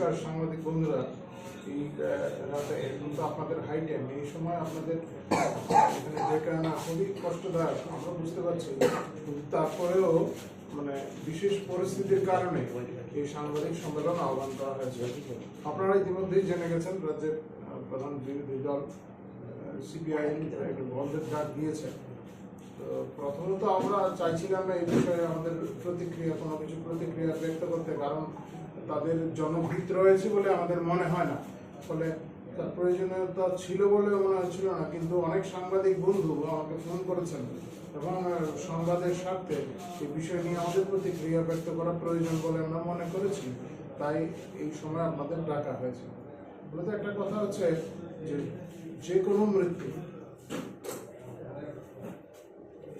নমস্কার সাংবাদিক বন্ধুরা। এই রাতে এখন তো আপনাদের হাই টাইম এই সময় আপনাদের, এখানে যে কারণে খুবই কষ্টদায়ক, আমরা বুঝতে পারছি। তারপরেও মানে বিশেষ পরিস্থিতির কারণে এই সাংবাদিক সম্মেলন আহ্বান করা হয়েছে। আপনারা ইতিমধ্যেই জেনে গেছেন, রাজ্যের প্রধান বিরোধী দল সিপিআই বন্ধের ডাক দিয়েছে। তো প্রথমত আমরা চাইছিলাম না এই বিষয়ে আমাদের প্রতিক্রিয়া, কোনো কিছু প্রতিক্রিয়া ব্যক্ত করতে, কারণ তাদের জনহিত রয়েছে বলে আমাদের মনে হয় না। ফলে তার প্রয়োজনীয়তা ছিল বলে মনে হচ্ছিল না, কিন্তু অনেক সাংবাদিক বন্ধু আমাকে ফোন করেছেন এবং সংবাদের স্বার্থে এই বিষয় নিয়ে আমাদের প্রতিক্রিয়া ব্যক্ত করা প্রয়োজন বলে আমরা মনে করেছি। তাই এই সময় আপনাদের ডাকা হয়েছে। মূলত একটা কথা হচ্ছে যে যে কোনো মৃত্যু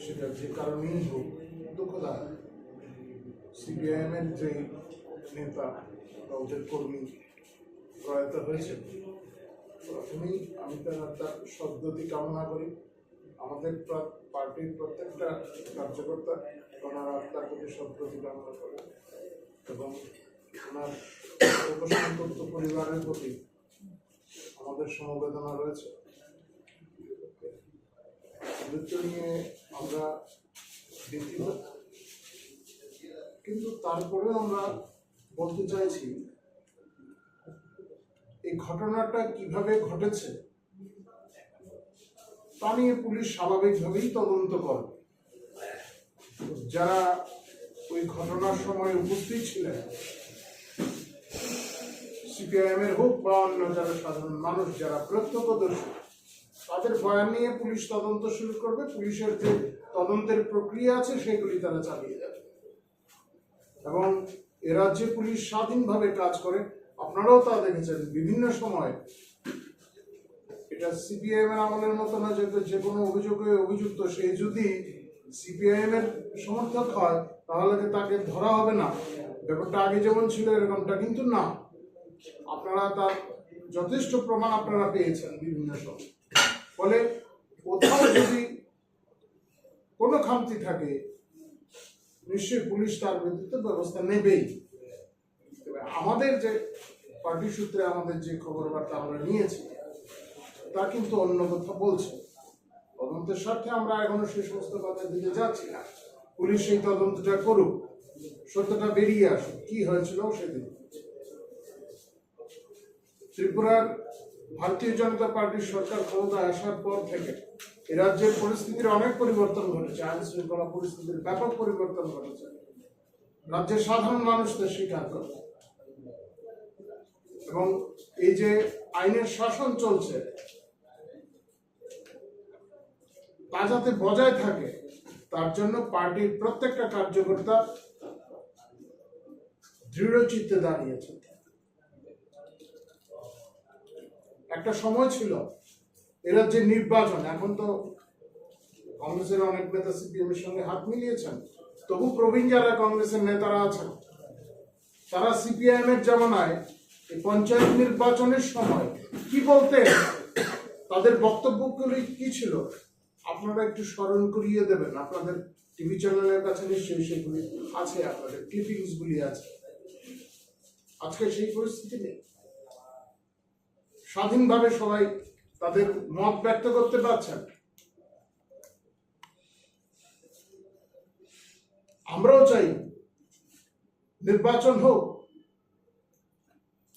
সেটা যে কারণেই হোক দুঃখদায়ক। সিপিআইএম এর যে নেতা বা ওদের কর্মী প্রয়াত হয়েছে প্রথমেই আমি তার সদ্যতি কামনা করি। আমাদের পার্টির প্রত্যেকটা কার্যকর্তা ওনার আত্মার প্রতি সদ্যতি কামনা করে এবং ওনার উপসংকল্প পরিবারের প্রতি আমাদের সমবেদনা রয়েছে। মৃত্যু নিয়ে আমরা কিন্তু তারপরেও আমরা বলতে চাইছি, এই ঘটনাটা কীভাবে ঘটেছে, তা নিয়ে পুলিশ স্বাভাবিকভাবেই তদন্ত করে। যারা ওই ঘটনার সময় উপস্থিত ছিলেন সিপিআইএম এর হোক বা অন্য যারা সাধারণ মানুষ যারা প্রত্যক্ষদর্শী, তাদের বয়ান নিয়ে পুলিশ তদন্ত শুরু করবে। পুলিশের যে তদন্তের প্রক্রিয়া আছে, সেগুলি তারা চালিয়ে যাবে। এবং এ রাজ্যে পুলিশ স্বাধীনভাবে কাজ করে। আপনারাও তা দেখেছেন বিভিন্ন সময়। এটা সিপিআইএম এর আমলের মতো না যে যে কোনো অভিযোগে অভিযুক্ত। সে যদি সিপিআইএম এর সমর্থক হয়, তাহলে তাকে ধরা হবে না। ব্যাপারটা আগে যেমন ছিল, এরকমটা কিন্তু না। আপনারা তার যথেষ্ট প্রমাণ আপনারা পেয়েছেন বিভিন্ন সময়। ফলে কোথাও যদি কোনো খামতি থাকে নিশ্চয়ই পুলিশ তার বিরুদ্ধে ব্যবস্থা নেবেই। আমাদের যে পার্টি সূত্রে আমাদের যে খবর বার্তা আমরা নিয়েছি, তা কিন্তু অন্য কথা বলছে। তদন্তের স্বার্থে আমরা এখনও সেই সমস্ত কথার দিকে যাচ্ছি না। পুলিশ সেই তদন্তটা করুক, সত্যটা বেরিয়ে আসুক, কি হয়েছিল সেদিন। ত্রিপুরার ভারতীয় জনতা পার্টির সরকার ক্ষমতায় আসার পর থেকে রাজ্যের পরিস্থিতির অনেক পরিবর্তন ঘটেছে আইন শৃঙ্খলা পরিস্থিতির ব্যাপক পরিবর্তন ঘটেছে। রাজ্যের সাধারণ মানুষদের স্বীকার করে এবং এই যে আইনের শাসন চলছে, তা যাতে বজায় থাকে, তার জন্য পার্টির প্রত্যেকটা কার্যকর্তা দৃঢ় চিত্তে দাঁড়িয়েছে একটা সময় ছিল এরা যে নির্বাচন এখন তো কংগ্রেসের অনেক নেতা সিপিএম এর সঙ্গে হাত মিলিয়েছেন, তবু প্রবীণ যারা কংগ্রেসের নেতারা আছেন, তারা সিপিআইএম এর জামানায় পঞ্চায়েত নির্বাচনের সময় কি বলতেন? তাদের বক্তব্যগুলি কি ছিল? আপনারা একটু স্মরণ করিয়ে দেবেন, আপনাদের টিভি চ্যানেলের কাছে নিশ্চয়ই সেগুলি আছে, আপনাদের ক্লিপিংস গুলি আছে। আজকে সেই পরিস্থিতি নেই। স্বাধীনভাবে সবাই তাদের মত ব্যক্ত করতে পারছেন? আমরাও চাই নির্বাচন হোক।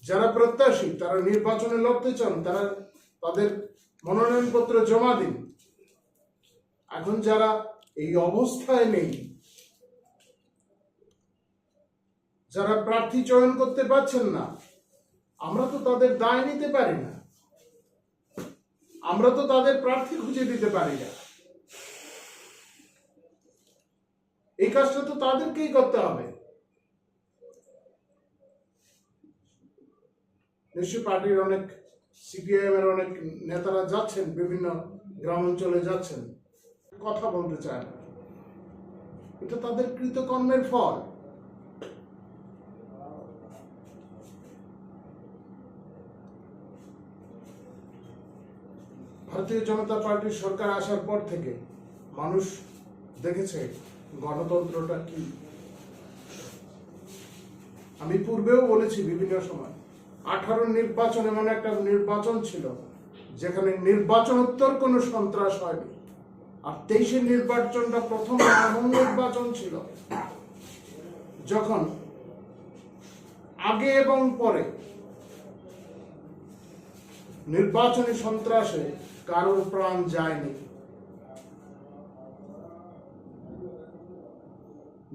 যারা প্রত্যাশী, তারা নির্বাচনে লড়তে চান, তারা তাদের মনোনয়নপত্র জমা দিন। এখন যারা এই অবস্থায় নেই, যারা প্রার্থী চয়ন করতে পারছেন না, আমরা তো তাদের দায় নিতে পারি না। আমরা তো তাদের প্রার্থী খুঁজে দিতে পারি না। এই কাজটা তো তাদেরকেই করতে হবে। নিশ্চয় পার্টির অনেক সিপিআইএম এর অনেক নেতারা যাচ্ছেন, বিভিন্ন গ্রাম অঞ্চলে যাচ্ছেন। কথা বলতে চায় এটা তাদের কৃতকর্মের ফল। ভারতীয় জনতা পার্টির সরকার আসার পর থেকে মানুষ দেখেছে গণতন্ত্রটা কি। আমি পূর্বেও বলেছি বিভিন্ন সময়, আঠারো নির্বাচন এমন একটা নির্বাচন ছিল, যেখানে নির্বাচনোত্তর কোনো সন্ত্রাস হয়নি। আর তেইশের নির্বাচনটা প্রথম এমন নির্বাচন ছিল। যখন আগে এবং পরে নির্বাচনী সন্ত্রাসে কারোর প্রাণ যায়নি।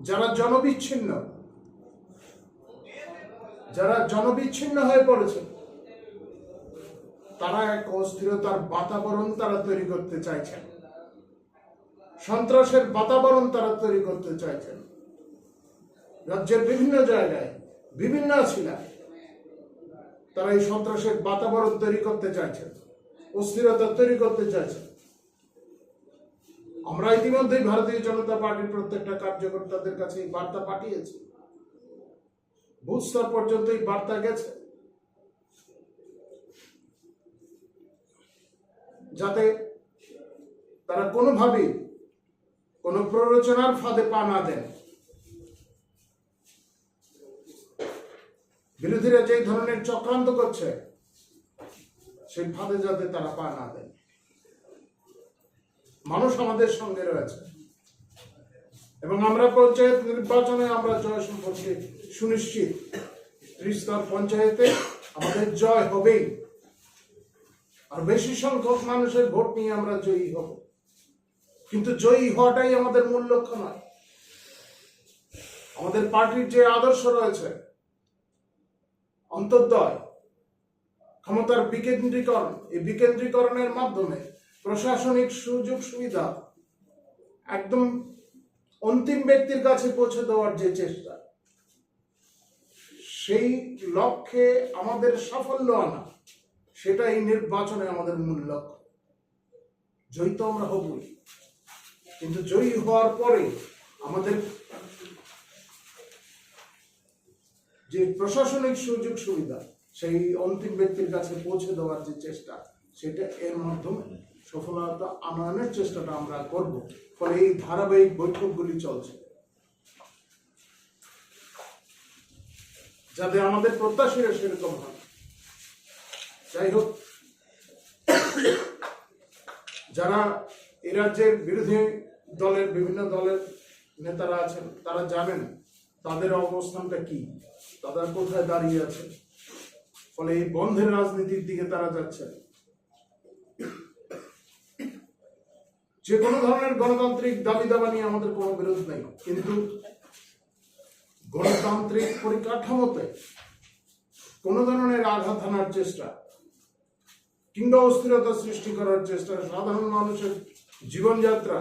যারা জনবিচ্ছিন্ন যারা জনবিচ্ছিন্ন হয়ে পড়েছে, তারা এক অস্থিরতার বাতাবরণ তারা তৈরি করতে চাইছেন। সন্ত্রাসের বাতাবরণ তারা তৈরি করতে চাইছেন। রাজ্যের বিভিন্ন জায়গায়, বিভিন্ন ছিলায় তারা এই সন্ত্রাসের বাতাবরণ তৈরি করতে চাইছেন। অস্থিরতা তৈরি করতে চাইছে। আমরা ইতিমধ্যেই ভারতীয় জনতা পার্টির প্রত্যেকটা কার্যকর্তাদের কাছে বার্তা পাঠিয়েছি। বুথ স্তর পর্যন্ত এই বার্তা গেছে। যাতে তারা কোনোভাবেই কোনো প্ররোচনার ফাঁদে পা না দেন। বিরোধীরা যে ধরনের চক্রান্ত করছে সেই ফাঁদে যাতে তারা পা না দেয়। মানুষ আমাদের সঙ্গে রয়েছে। এবং আমরা পঞ্চায়েত নির্বাচনে আমরা জয় সম্পর্কে সুনিশ্চিত। ত্রিস্তর পঞ্চায়েতে আমাদের জয় হবেই। আর বেশি সংখ্যক মানুষের ভোট নিয়ে আমরা জয়ী হব। কিন্তু জয়ী হওয়াটাই আমাদের মূল লক্ষ্য নয়। আমাদের পার্টির যে আদর্শ রয়েছে, অন্তর্দয় ক্ষমতার বিকেন্দ্রীকরণ, এই বিকেন্দ্রীকরণের মাধ্যমে প্রশাসনিক সুযোগ সুবিধা একদম অন্তিম ব্যক্তির কাছে পৌঁছে দেওয়ার যে চেষ্টা, সেই লক্ষ্যে আমাদের সাফল্য আনা সেটা এই নির্বাচনে আমাদের মূল লক্ষ্য। জয়ী তো আমরা হবই, কিন্তু জয়ী হওয়ার পরে আমাদের যে প্রশাসনিক সুযোগ সুবিধা সেই অন্তিম ব্যক্তির কাছে পৌঁছে দেওয়ার যে চেষ্টা, সেটা এর মাধ্যমে সফলতা আনয়নের চেষ্টাটা আমরা করব। ফলে এই ধারাবাহিক বৈঠকগুলি চলছে। যাতে আমাদের প্রত্যাশীরা সেরকম হয়। যাই হোক, যারা এ রাজ্যের বিরোধী দলের, বিভিন্ন দলের নেতারা আছেন, তারা জানেন তাদের অবস্থানটা কি, তারা কোথায় দাঁড়িয়ে আছে। ফলে এই বন্ধের রাজনীতির দিকে তারা যাচ্ছে। যে কোনো ধরনের গণতান্ত্রিক দাবি দাবা নিয়ে আমাদের কোনো বিরোধ নেই। কিন্তু গণতান্ত্রিক পরিকাঠামোতে কোনো ধরনের আঘাত হানার চেষ্টা কিংবা অস্থিরতা সৃষ্টি করার চেষ্টা সাধারণ মানুষের জীবনযাত্রা,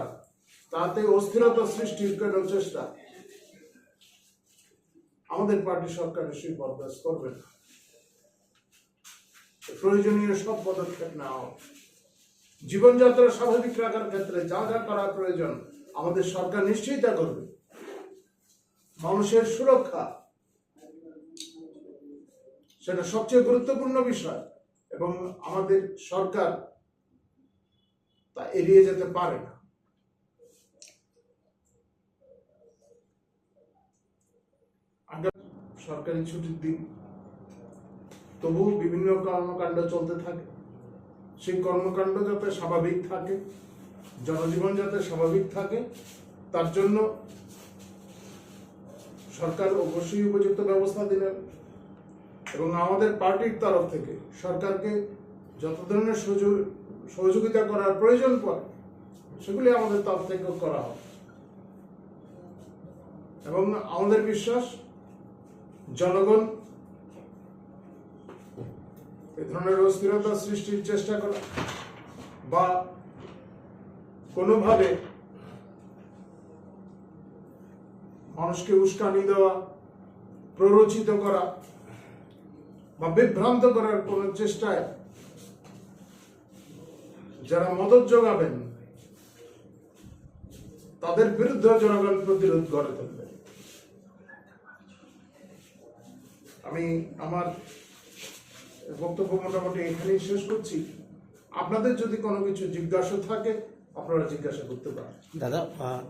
তাতে অস্থিরতা সৃষ্টির করার চেষ্টা আমাদের পার্টি সরকার সেই বরদাস্ত করবে না। প্রয়োজনীয় সব পদক্ষেপ নেওয়া হবে। জীবনযাত্রা স্বাভাবিক রাখার ক্ষেত্রে যা যা করা প্রয়োজন, আমাদের সরকার নিশ্চয়ই তা করবে মানুষের সুরক্ষা, সেটা সবচেয়ে গুরুত্বপূর্ণ বিষয় এবং আমাদের সরকার তা এড়িয়ে যেতে পারে না সরকারি ছুটির দিন তবুও বিভিন্ন কর্মকাণ্ড চলতে থাকে। সেই কর্মকাণ্ড যাতে স্বাভাবিক থাকে, জনজীবন যাতে স্বাভাবিক থাকে, তার জন্য সরকার অবশ্যই উপযুক্ত ব্যবস্থা দিলেন এবং আমাদের পার্টির তরফ থেকে সরকারকে যত ধরনের সহযোগিতা করার প্রয়োজন পড়ে, সেগুলি আমাদের তরফ থেকে করা হবে এবং আমাদের বিশ্বাস, জনগণ ধরনের অস্থিরতা সৃষ্টির চেষ্টা করা বা কোনোভাবে মানুষকে উস্কানি দেওয়া, প্ররোচিত করা বা বিভ্রান্ত করার কোন চেষ্টায় যারা মদত যোগাবেন, তাদের বিরুদ্ধে জনগণ প্রতিরোধ গড়ে তুলবে। আমি আমার বক্তব্য মোটামুটি এখানেই শেষ করছি। আপনাদের যদি কোনো কিছু জিজ্ঞাসা থাকে, আপনারা জিজ্ঞাসা করতে পারেন। দাদা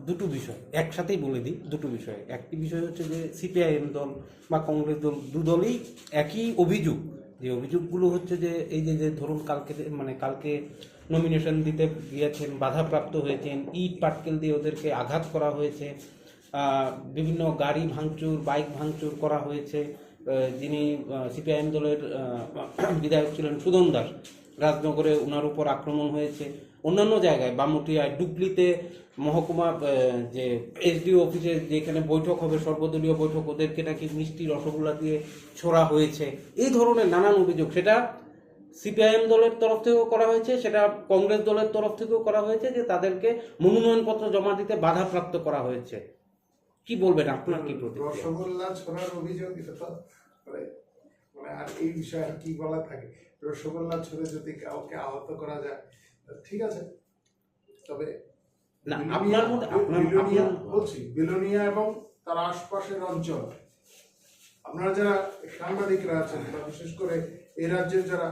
দুটো বিষয় একসাথেই বলে দিই, দুটো বিষয়। একটি বিষয় হচ্ছে যে সিপিআইএম দল বা কংগ্রেস দল দু দলই একই অভিযোগ। যে অভিযোগগুলো হচ্ছে যে এই যে যে ধরুন কালকে মানে কালকে নমিনেশন দিতে গিয়েছেন, বাধাপ্রাপ্ত হয়েছেন, ইট পাটকেল দিয়ে ওদেরকে আঘাত করা হয়েছে বিভিন্ন গাড়ি ভাঙচুর বাইক ভাঙচুর করা হয়েছে যিনি সিপিআইএম দলের বিধায়ক ছিলেন সুদন দাস। রাজনগরে ওনার উপর আক্রমণ হয়েছে। অন্যান্য জায়গায় বামুটিয়ায় ডুবলিতে মহকুমা যে এসডিও অফিসে যেখানে বৈঠক হবে, সর্বদলীয় বৈঠক, ওদেরকে নাকি মিষ্টি রসগোল্লা দিয়ে ছোড়া হয়েছে। এই ধরনের নানান অভিযোগ। সেটা সিপিআইএম দলের তরফ থেকেও করা হয়েছে, সেটা কংগ্রেস দলের তরফ থেকেও করা হয়েছে যে তাদেরকে মনোনয়নপত্র জমা দিতে বাধাপ্রাপ্ত করা হয়েছে। কি বলবেন? আপনার কি রসগোল্লা ছোড়ার অভিযোগ মানে মানে আর এই বিষয়ে আর কি বলা থাকে? রসগোল্লা ছুড়ে যদি কাউকে আহত করা যায় ঠিক আছে। তবে আপনার মধ্যে বলছি বিলোনিয়া এবং তার আশপাশের অঞ্চল। আপনারা যারা সাংবাদিকরা আছেন বা বিশেষ করে এই রাজ্যের যারা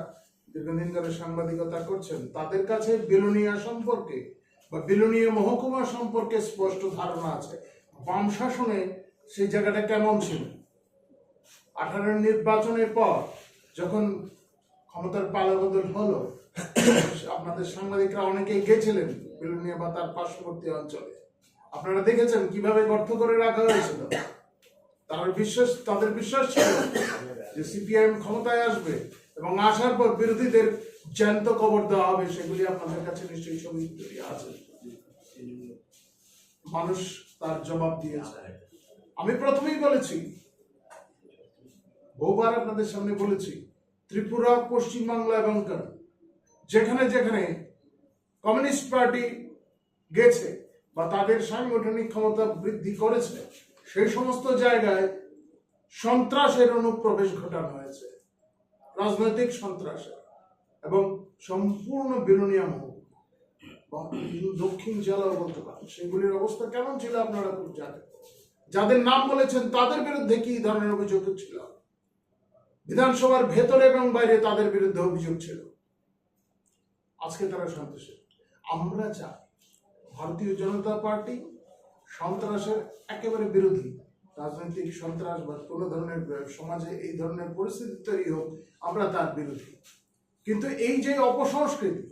দীর্ঘদিন ধরে সাংবাদিকতা করছেন তাদের কাছে বিলোনিয়া সম্পর্কে বা বিলোনিয়া মহকুমা সম্পর্কে স্পষ্ট ধারণা আছে। বাম শাসনে সেই জায়গাটা কেমন ছিল? আঠারোর নির্বাচনের পর যখন ক্ষমতার পালাবদল হলো, আপনাদের সাংবাদিকরা অনেকেই গেছিলেন বিলোনিয়া বা তার পার্শ্ববর্তী অঞ্চলে। আপনারা দেখেছেন কীভাবে গর্ত করে রাখা হয়েছিল? তার বিশ্বাস, তাদের বিশ্বাস ছিল যে সিপিআইএম ক্ষমতায় আসবে এবং আসার পর বিরোধীদের জ্যান্ত কবর দেওয়া হবে, সেগুলি আপনাদের কাছে নিশ্চয়ই ছবি আছে। মানুষ তার জবাব দিয়েছে। আমি প্রথমেই বলেছি বহুবার আপনাদের সামনে বলেছি, ত্রিপুরা, পশ্চিমবাংলা এবং যেখানে যেখানে কমিউনিস্ট পার্টি গেছে বা তাদের সাংগঠনিক ক্ষমতা বৃদ্ধি করেছে, সেই সমস্ত জায়গায় সন্ত্রাসের অনুপ্রবেশ ঘটানো হয়েছে। রাজনৈতিক সন্ত্রাসের এবং সম্পূর্ণ বিলোনিয়া বা দক্ষিণ জেলাও বলতে পারেন সেগুলির অবস্থা কেমন ছিল আপনারা খুব জানেন? যাদের নাম বলেছেন, তাদের বিরুদ্ধে কি ধরনের অভিযোগ ছিল? বিধানসভার ভেতরে এবং বাইরে তাদের বিরুদ্ধে অভিযোগ ছিল। আজকে তারা সন্ত্রাসী। আমরা চাই ভারতীয় জনতা পার্টি সন্ত্রাসের একেবারে বিরোধী। রাজনৈতিক সন্ত্রাস বা কোনো ধরনের সমাজে এই ধরনের পরিস্থিতি তৈরি হোক, আমরা তার বিরোধী। কিন্তু এই যে অপসংস্কৃতি,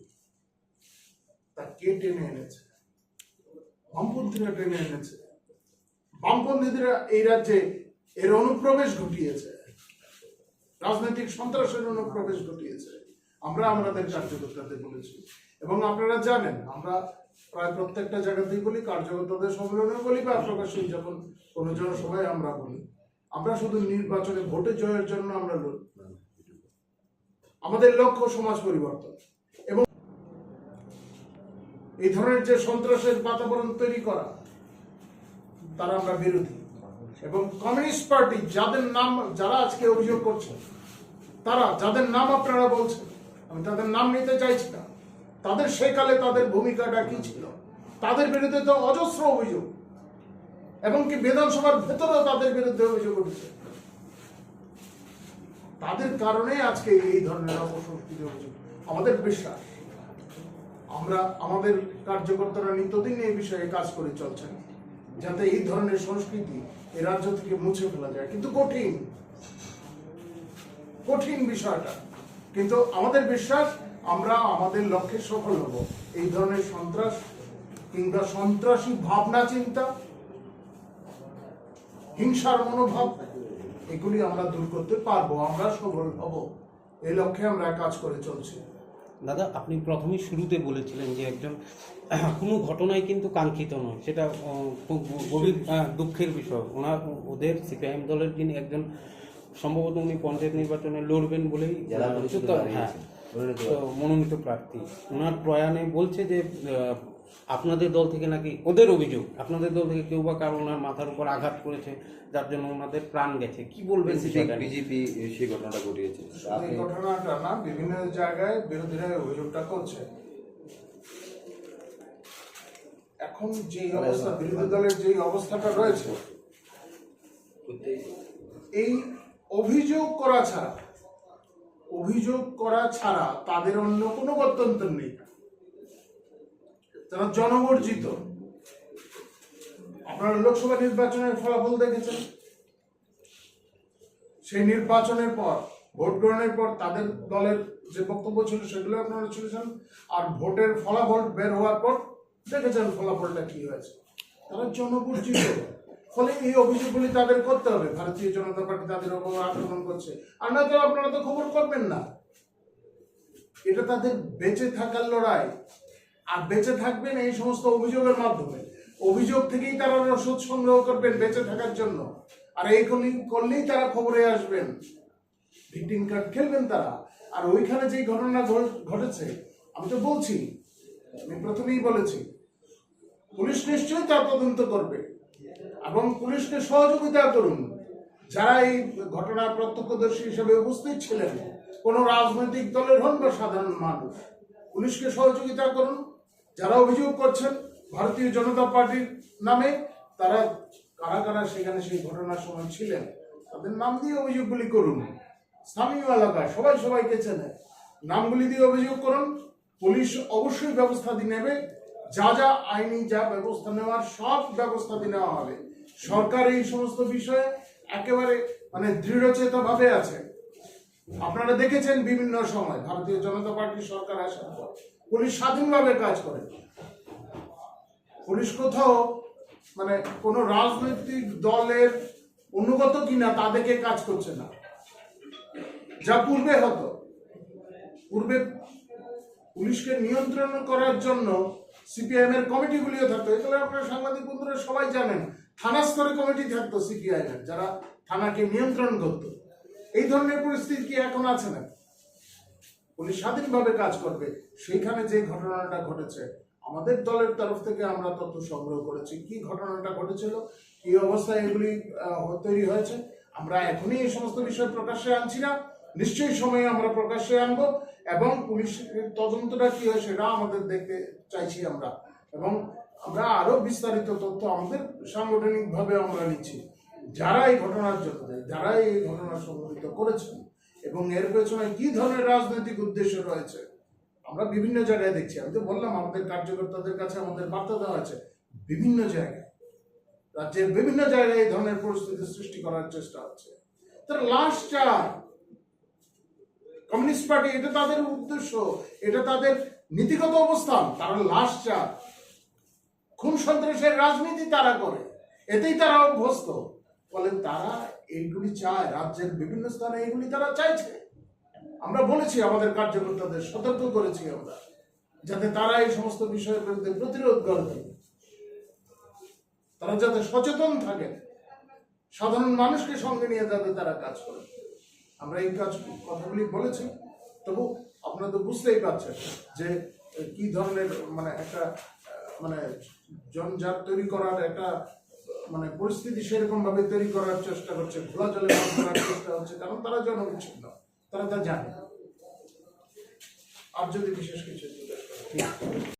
তা কে টেনে এনেছে? বামপন্থীরা টেনে এনেছে। বামপন্থীরা এই রাজ্যে এর অনুপ্রবেশ ঘটিয়েছে। রাজনৈতিক সন্ত্রাসের অনুপ্রবেশ ঘটিয়েছে। আমরা আমাদের কার্যকর্তাদের বলেছি। এবং আপনারা জানেন, আমরা প্রায় প্রত্যেকটা জায়গাতেই বলি, কার্যকর্তাদের সম্মেলনে বলি বা প্রকাশ্যে যখন কোনো জনসভায় আমরা বলি। আমরা শুধু নির্বাচনে ভোটে জয়ের জন্য আমরা আমাদের লক্ষ্য সমাজ পরিবর্তন। এবং এই ধরনের যে সন্ত্রাসের বাতাবরণ তৈরি করা, তারা আমরা বিরোধী। এবং কমিউনিস্ট পার্টি যাদের নাম, যারা আজকে অভিযোগ করছেন তারা যাদের নাম আপনারা বলছেন, আমি তাদের নাম নিতে চাইছি না। তাদের সেকালে তাদের ভূমিকাটা কি ছিল? তাদের বিরুদ্ধে তো অজস্র অভিযোগ। এবং কি বিধানসভার ভেতরেও তাদের বিরুদ্ধে অভিযোগ উঠেছে? তাদের কারণে আজকে এই ধরনের অপসংস্কৃতি অভিযোগ আমাদের বিশ্বাস, আমরা, আমাদের কার্যকর্তারা নিত্যদিন এই বিষয়ে কাজ করে চলছেন। যাতে এই ধরনের সংস্কৃতি এই রাজ্য থেকে মুছে ফেলা যায়। কিন্তু কঠিন। কঠিন বিষয়টা। কিন্তু আমাদের বিশ্বাস, আমরা আমাদের লক্ষ্যে সফল হব। এই ধরনের সন্ত্রাস কিংবা সন্ত্রাসী ভাবনা, চিন্তা, হিংসার মনোভাব, এগুলি আমরা দূর করতে পারব। আমরা সফল হব। এই লক্ষ্যে আমরা কাজ করে চলছি। দাদা আপনি প্রথমেই শুরুতে বলেছিলেন যে একজন কোনো ঘটনাই কিন্তু কাঙ্ক্ষিত নয়। সেটা খুব গভীর দুঃখের বিষয়। ওনার ওদের সিপিআইএম দলের যিনি একজন সম্ভবত উনি পঞ্চায়েত নির্বাচনে লড়বেন বলেই। হ্যাঁ, তো মনোনীত প্রার্থী। ওনার প্রয়াণে বলছে যে আহ, আপনাদের দল থেকে নাকি ওদের অভিযোগ আপনাদের দল থেকে কেউ বা কারও ওনার মাথার উপর আঘাত করেছে যার জন্য ওনাদের প্রাণ গেছে। কি বলবেন বিজেপি সেই ঘটনাটা ঘটিয়েছে। এই ঘটনাটা না বিভিন্ন জায়গায় বিরোধীরা অভিযোগটা করছে। এখন যে অবস্থা বিরোধী দলের যে অবস্থাটা রয়েছে এই অভিযোগ করা ছাড়া অভিযোগ করা ছাড়া তাদের অন্য কোনো গত্যন্তর নেই। তারা জনবর্জিত আপনারা লোকসভা নির্বাচনের ফলাফল দেখেছেন। সেই নির্বাচনের পর, ভোট গ্রহণের পর তাদের দলের যে বক্তব্য ছিল সেগুলো আপনারা শুনেছেন। আর ভোটের ফলাফল বের হওয়ার পর দেখেছেন ফলাফলটা কি হয়েছে। তারা জনবর্জিত ফলে এই অভিযোগগুলি তাদের করতে হবে। ভারতীয় জনতা পার্টি তাদের উপর আক্রমণ করছে। আর না তো আপনারা তো খবর করবেন না। এটা তাদের বেঁচে থাকার লড়াই। আর বেঁচে থাকবেন এই সমস্ত অভিযোগের মাধ্যমে। অভিযোগ থেকেই তারা রসদ সংগ্রহ করবেন বেঁচে থাকার জন্য। আর এই করলেই- তারা খবরে আসবেন। ভিকটিম কার্ড খেলবেন তারা। আর ওইখানে যে ঘটনা ঘট- ঘটেছে, আমি তো বলছি, আমি প্রথমেই বলেছি, পুলিশ নিশ্চয়ই তার তদন্ত করবে। এবং পুলিশকে সহযোগিতা করুন। যারা এই ঘটনা প্রত্যক্ষদর্শী হিসেবে উপস্থিত ছিলেন, কোনো রাজনৈতিক দলের হন বা সাধারণ মানুষ, পুলিশকে সহযোগিতা করুন। যারা অভিযোগ করছেন, ভারতীয় জনতা পার্টির নামে, তারা কারা কারা সেখানে সেই ঘটনার সময় ছিলেন, তাদের নাম দিয়ে অভিযোগগুলি করুন। স্থানীয় এলাকায় সবাই সবাইকে চেনে। নামগুলি দিয়ে অভিযোগ করুন। পুলিশ অবশ্যই ব্যবস্থা নেবে। যা যা আইনি যা ব্যবস্থা নেওয়ার সব ব্যবস্থা নেওয়া হবে। সরকার এই সমস্ত বিষয়ে একেবারে মানে দৃঢ়চেতা ভাবে আছে। আপনারা দেখেছেন বিভিন্ন সময় ভারতীয় জনতা পার্টির সরকার আসার পর, পুলিশ স্বাধীনভাবে কাজ করে। পুলিশ কোথাও মানে কোনো রাজনৈতিক দলের অনুগত কিনা তা দেখে কাজ করছে না। যা পূর্বে হতো। পূর্বে পুলিশকে নিয়ন্ত্রণ করার জন্য সিপিআইএম এর কমিটিগুলিও থাকতো। এগুলো আপনারা সাংবাদিক বন্ধুরা সবাই জানেন, থানা স্তরে কমিটি থাকতো সিপিআইএম এর, যারা থানাকে নিয়ন্ত্রণ করতো। এই ধরনের পরিস্থিতি কি এখন আছে না পুলিশ স্বাধীনভাবে কাজ করবে, সেইখানে যে ঘটনাটা ঘটেছে, আমাদের দলের তরফ থেকে আমরা তথ্য সংগ্রহ করেছি। কি ঘটনাটা ঘটেছিল, কি অবস্থায় এগুলি তৈরি হয়েছে, আমরা এখনই এই সমস্ত বিষয় প্রকাশ্যে আনছি না। নিশ্চয়ই সময়ে আমরা প্রকাশ্যে আনব। এবং পুলিশের তদন্তটা কি হয় সেটা আমাদের দেখতে চাইছি আমরা। এবং আমরা আরও বিস্তারিত তথ্য আমাদের সাংগঠনিক ভাবে আমরা নিচ্ছি। যারা এই ঘটনার জন্য যারা এই ঘটনা সংঘটিত করেছেন এবং এর পেছনে কি ধরনের রাজনৈতিক উদ্দেশ্য রয়েছে, আমরা বিভিন্ন জায়গায় দেখছি। আমি তো বললাম, আমাদের কার্যকর্তাদের কাছে আমাদের বার্তা দেওয়া আছে বিভিন্ন জায়গায়। রাজ্যের বিভিন্ন জায়গায় এই ধরনের পরিস্থিতি সৃষ্টি করার চেষ্টা হচ্ছে। তার লাশ চায় কমিউনিস্ট পার্টি, এটা তাদের উদ্দেশ্য, এটা তাদের নীতিগত অবস্থান, তারা লাশ চায় খুন সন্ত্রাসের রাজনীতি তারা করে, এতেই তারা অভ্যস্ত। ফলে তারা এইগুলি চায়, রাজ্যের বিভিন্ন স্থানে এইগুলি তারা চাইছে। আমরা বলেছি, আমাদের কার্যকর্তাদের সতর্ক করেছি আমরা, যাতে তারা এই সমস্ত বিষয়ের বিরুদ্ধে প্রতিরোধ করে। তারা যাতে সচেতন থাকে, সাধারণ মানুষকে সঙ্গে নিয়ে যাতে তারা কাজ করে। আমরা এই কাজ, কথাগুলি বলেছি, তবু আপনারা তো বুঝতেই পারছেন যে কি ধরনের মানে একটা মানে জনজাত তৈরি করার একটা মানে পরিস্থিতি সেরকম ভাবে তৈরি করার চেষ্টা করছে খোলা জলে ধরার চেষ্টা হচ্ছে, কারণ তারা জনবিচ্ছিন্ন, তারা তা জানে আর যদি বিশেষ কিছু জিজ্ঞেস।